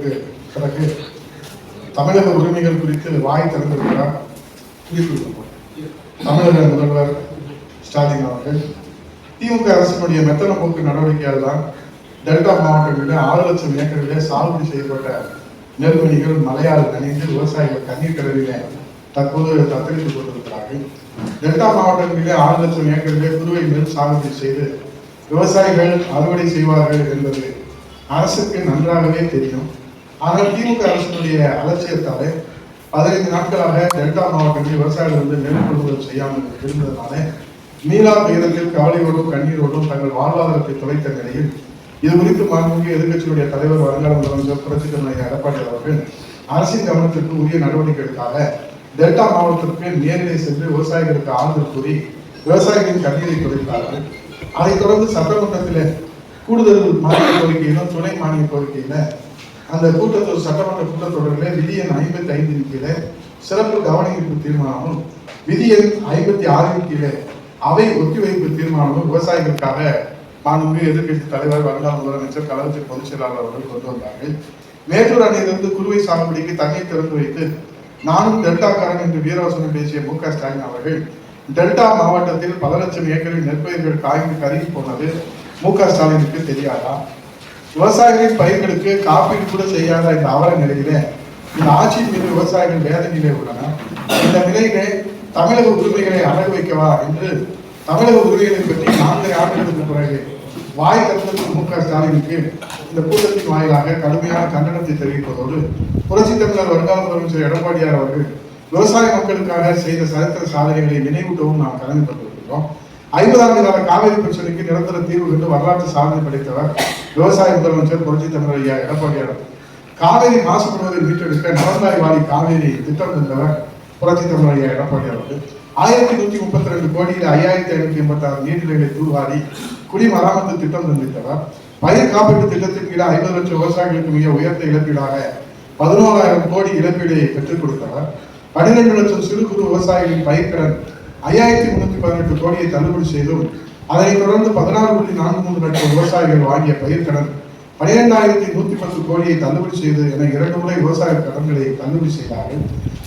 மாதங்களுக்கு பிறகு தமிழக உரிமைகள் குறித்து வாய் திறந்திருக்கிறார் தமிழக முதல்வர் ஸ்டாலின் அவர்கள் திமுக அரசினுடைய மெத்தன போக்கு நடவடிக்கையால் தான் டெல்டா மாவட்டங்களில் ஆறு லட்சம் ஏக்கரிலே சாகுபடி செய்யப்பட்ட நெல்மணிகள் மலையால் நனைந்து விவசாயிகள் கண்ணீர் கடலிலே தற்போது தத்தளித்துக் கொண்டிருக்கிறார்கள். டெல்டா மாவட்டங்களிலே ஆறு லட்சம் ஏக்கரிலே குறுவை நெல் சாகுபடி செய்து விவசாயிகள் அறுவடை செய்வார்கள் என்பது அரசுக்கு நன்றாகவே தெரியும். ஆனால் திமுக அரசினுடைய அலட்சியத்தாலே பதினைந்து நாட்களாக டெல்டா மாவட்டத்தில் விவசாயிகள் வந்து நெல் கொள்முதல் செய்யாமல் இருந்ததுனால மீளா துயரத்தில் கவலையோடும் கண்ணீரோடும் தங்கள் வாழ்வாதாரத்தை தொலைத்த நிலையில் இது குறித்து மாண்புமிகு எதிர்க்கட்சியுடைய தலைவர் வருங்கால முதலமைச்சர் புரட்சித் தலைவர் எடப்பாடி அவர்கள் அரசின் கவனத்திற்கு உரிய நடவடிக்கைகளுக்காக டெல்டா மாவட்டத்திற்கு நேரிலே சென்று விவசாயிகளுக்கு ஆறுதல் கூறி விவசாயிகளின் கண்ணீரை துடைத்தார்கள். அதைத் தொடர்ந்து சட்டமன்றத்தில் கூடுதல் மானிய கோரிக்கையிலும் துணை மானிய கோரிக்கையில அந்த கூட்டத்தொடர் சட்டமன்ற கூட்டத்தொடரில் விதி எண் ஐம்பத்தி ஐந்தின் கீழே சிறப்பு கவனிப்பு தீர்மானமும் விதி எண் ஐம்பத்தி ஆறின் கீழே அவை ஒத்திவைப்பு தீர்மானமும் விவசாயிகளுக்காக மாண்புமிகு எதிர்க்கட்சி தலைவர் வருங்கால முதலமைச்சர் கழகத்தின் பொதுச் செயலாளர் அவர்கள் கொண்டு வந்தார்கள். மேட்டூர் அணையிலிருந்து குறுவை சாகுபடிக்கு தண்ணீர் திறந்து வைத்து நானும் டெல்டாக்காரன் என்று வீரவசனம் பேசிய மு க ஸ்டாலின் அவர்கள் டெல்டா மாவட்டத்தில் பல லட்சம் ஏக்கரில் நெற்பயிர்கள் காய்ந்து கருகி போனது மு க ஸ்டாலினுக்கு தெரியாதா? விவசாயிகளின் பயிர்களுக்கு காப்பீடு கூட செய்யாத இந்த அவல நிலையில இந்த ஆட்சியின் மீது விவசாயிகள் வேதனையிலே உள்ளன. இந்த நிலையிலே தமிழக உரிமைகளை அடகு வைக்கவா என்று தமிழக உரிமைகளை பற்றி நான்கு ஆண்டுகளுக்கு பிறகு வாய் திறந்திருக்கும் மு க ஸ்டாலினுக்கு இந்த கூட்டத்தின் வாயிலாக கடுமையான கண்டனத்தை தெரிவிப்பதோடு புரட்சி தமிழர் வருங்கால முதலமைச்சர் எடப்பாடியார் அவர்கள் விவசாய மக்களுக்காக செய்த சரித்திர சாதனைகளை நினைவூட்டவும் நாம் கடமைப்பட்டிருக்கிறோம் ஐம்பதாண்டு கால காவிரி பிரச்சனைக்கு நிரந்தர தீர்வு கண்டு வரலாற்று சாதனை படைத்தவர் விவசாய முதலமைச்சர் புரட்சி தமிழர் ஐயா எடப்பாடியார் காவிரி மாசுபடுவதை மீட்டெடுக்க நலந்தாய் வாரி காவிரி திட்டம் தந்தவர் புரட்சி தமிழர் ஐயா எடப்பாடியார் அவர்கள் ஆயிரத்தி நூத்தி முப்பத்தி ரெண்டு கோடியில் ஐயாயிரத்தி ஐநூத்தி எண்பத்தி ஆறு நீர்நிலைகளை தூர்வாரி குடிமராமத்து திட்டம் தந்தித்தவர். பயிர் காப்பீட்டு திட்டத்தின் கீழே ஐம்பது லட்சம் விவசாயிகளுக்கு மிக உயர்ந்த இழப்பீடாக பதினோராயிரம் கோடி இழப்பீடை பெற்றுக் கொடுத்தவர். பன்னிரண்டு லட்சம் சிறு குறு விவசாயிகளின் பயிர்க்கடன் ஐயாயிரத்தி முன்னூத்தி பதினெட்டு கோடியை தள்ளுபடி செய்தும் அதனைத் தொடர்ந்து பதினாறு புள்ளி நான்கு மூன்று லட்சம் விவசாயிகள் வாங்கிய பயிர்க்கடன் பனிரெண்டாயிரத்தி நூத்தி பத்து கோடியை தள்ளுபடி செய்து என இரண்டு முறை விவசாய கடன்களை தள்ளுபடி செய்தார்கள்.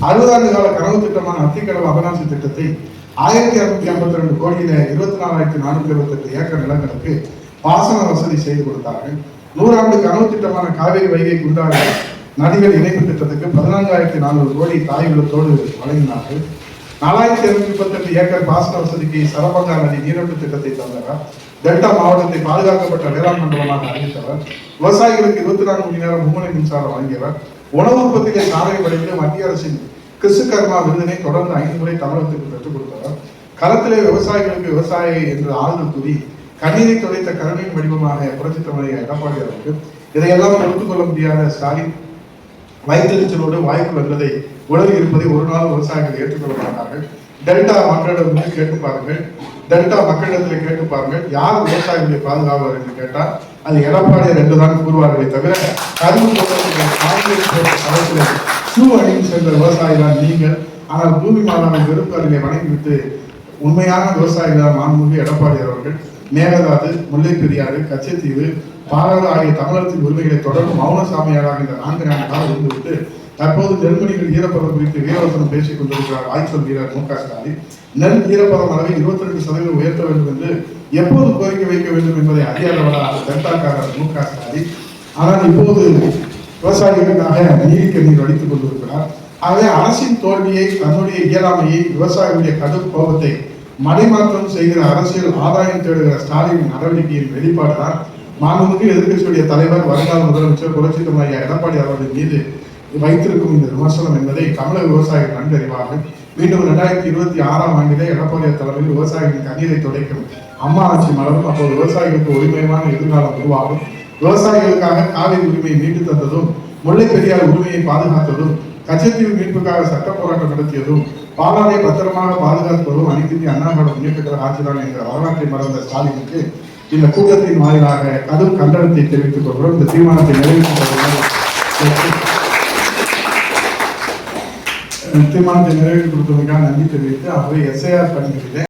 அறுபதாண்டு கால கனவு திட்டமான அத்திக்கடவு அபராசி திட்டத்தை ஆயிரத்தி அறுநூத்தி ஐம்பத்தி ரெண்டு கோடியில இருபத்தி நாலாயிரத்தி நானூத்தி இருபத்தி எட்டு ஏக்கர் நிலங்களுக்கு பாசன வசதி செய்து கொடுத்தார்கள். நூறாண்டு கனவு திட்டமான காவிரி வைகை குண்டாறு நதிகள் இணைப்பு திட்டத்துக்கு பதினான்காயிரத்தி நானூறு கோடி தாய் வெள்ளத்தோடு வழங்கினார்கள். நாலாயிரத்தி இருநூத்தி முப்பத்தெட்டு ஏக்கர் பாசன வசதிக்கு சரபங்கா நதி நீரோட்டு திட்டத்தை தந்தவர். டெல்டா மாவட்டத்தை பாதுகாக்கப்பட்ட வேளாண் மண்டலமாக அறிவித்தவர். விவசாயிகளுக்கு இருபத்தி நான்கு மணி நேரம் மும்முனை மின்சாரம் வழங்கியவர். உணவு உற்பத்தியை சாதனை படைத்து மத்திய அரசின் கிறிஸ்துகர்மா விருதினை தொடர்ந்து ஐந்து முறை தமிழகத்துக்கு பெற்றுக் கொடுத்தவர். களத்திலே விவசாயிகளுக்கு விவசாயி என்று ஆழ்ந்து கூறி கண்ணீரை துடைத்த கருணையின் வடிவமாக புரட்சி தமிழக எடப்பாடி அவருக்கு இதையெல்லாம் ஒத்துக்கொள்ள முடியாத ஸ்டாலின் வயிற்றெரிச்சலோடு வாய்ப்பு வந்ததை உலகில் இருப்பதை ஒரு நாள் விவசாயிகள் ஏற்றுக்கொள்ள மாட்டார்கள். டெல்டா மக்களிடம் வந்து கேட்டு பாருங்கள். டெல்டா மக்களிடத்தில் கேட்டு பாருங்கள். யார் விவசாயிகளை பாதுகாவலர் என்று கேட்டால் அது எடப்பாடி ரெண்டு தான் கூறுவார்களே தவிர கரும்பு தோட்டத்தில் ஷூ அணிந்து சென்ற விவசாயிகள் நீங்கள். ஆனால் பூமி மாதாவை வெறுப்பு அருகே வணங்கிவிட்டு உண்மையான விவசாயிகளாக மாண்புமிகு எடப்பாடி அவர்கள். மேகதாது முல்லை பெரியாறு கச்சத்தீவு பாலாறு ஆகிய தமிழகத்தின் உரிமைகளை தொடர்ந்து மௌன சாமியாராக இந்த நான்கு நான்கு இருந்துவிட்டு தற்போது நெல்மணிகள் ஈரப்பதம் குறித்து வீரவசனம் பேசிக் கொண்டிருக்கிறார் ஆய்ச்சல் வீரர் மு க ஸ்டாலின். நெல் ஈரப்பதம் அளவை இருபத்தி ரெண்டு சதவீதம் உயர்த்த வேண்டும் என்று எப்போது கோரிக்கை வைக்க வேண்டும் என்பதை அறியாதவரா டெல்டாக்காரர் மு க ஸ்டாலின். ஆனால் இப்போது விவசாயிகளுக்காக நீரிக்க நீர் அடித்துக் கொண்டிருக்கிறார். ஆகவே அரசின் தோல்வியை தன்னுடைய இயலாமையை விவசாயிகளுடைய கடும் கோபத்தை மடைமாற்றம் செய்கிற அரசியல் ஆதாயம் தேடுகிற ஸ்டாலின் நடவடிக்கையின் வெளிப்பாடுதான். மாண்புமிகு எதிர்கட்சியுடைய தலைவர் வருங்கால முதலமைச்சர் புரட்சி தமிழக எடப்பாடி அவர்கள் மீது வைத்திருக்கும் இந்த விமர்சனம் என்பதை தமிழக விவசாயிகள் நன்கறிவார்கள் மீண்டும் இரண்டாயிரத்தி இருபத்தி ஆறாம் ஆண்டிலே எடப்பாடியார் தலைமையில் விவசாயிகளின் கண்ணீரை துடைக்கும் அம்மா ஆட்சி மலரும் அப்போது விவசாயிகளுக்கு ஒருமையமான எதிர்காலம் உருவாகும். விவசாயிகளுக்காக காவிரி உரிமையை மீட்டு தந்ததும் முல்லை பெரியார் உரிமையை பாதுகாத்ததும் கச்சத்தீவு மீட்புக்காக சட்ட போராட்டம் நடத்தியதும் பாலாரை பத்திரமாக பாதுகாப்பதும் அனைத்து அண்ணாமலை முன்னேற்ற ஆட்சிதான் என்ற வரலாற்றை மறந்த ஸ்டாலினுக்கு இந்த கூட்டத்தின் வாயிலாக கடும் கண்டனத்தை தெரிவித்துக் கொள்கிறோம். இந்த தீர்மானத்தை நிறைவேற்றி தீர்மானத்தை நிறைவேற்றி கொடுத்ததற்காக நன்றி தெரிவித்து ஆகவே எஸ்ஐஆர் பணிகளிலே